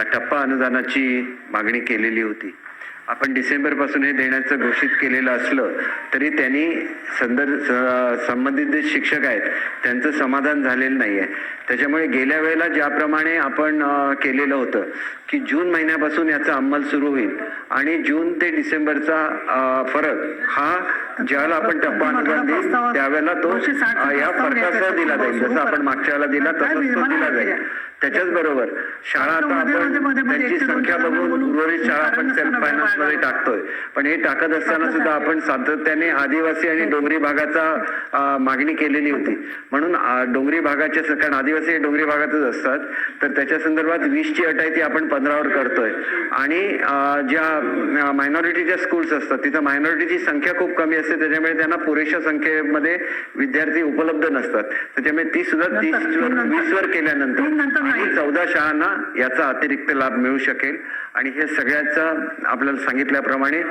टप्पा अनुदानाची मागणी केलेली होती. आपण डिसेंबरपासून हे देण्याचं घोषित केलेलं असलं तरी त्यांनी संदर्भ संबंधित जे शिक्षक आहेत त्यांचं समाधान झालेलं नाही आहे त्याच्यामुळे गेल्या वेळेला ज्याप्रमाणे आपण केलेलं होतं की जून महिन्यापासून याचा अंमल सुरू होईल आणि जून ते डिसेंबरचा फरक हा ज्यावेळेला आपण टप्पा अनुदान देईल त्यावेळेला तो या फरकासह दिला जाईल. जसं आपण मागच्या वेळेला दिला तसंच तो दिला जाईल. त्याच्याच बरोबर शाळा आता आपण त्यांची संख्या बघून उर्वरित शाळा आपण सेल्फ फायनान्स मध्ये टाकतोय. पण हे टाकत असताना सुद्धा आपण सातत्याने आदिवासी आणि डोंगरी भागाचा मागणी केलेली होती. म्हणून डोंगरी भागाच्या कारण आदिवासी डोंगरी भागातच असतात. तर त्याच्या संदर्भात वीस ची अट आहे ती आपण पंधरावर करतोय. आणि ज्या मायनॉरिटीच्या स्कूल्स असतात तिथं मायनॉरिटीची संख्या खूप कमी असते. त्याच्यामुळे त्यांना पुरेशा संख्येमध्ये विद्यार्थी उपलब्ध नसतात. त्याच्यामुळे ती सुद्धा तीस वीस वर केल्यानंतर चौदा शाळांना याचा अतिरिक्त लाभ मिळू शकेल. आणि हे सगळ्याचा आपल्याला सांगितल्याप्रमाणे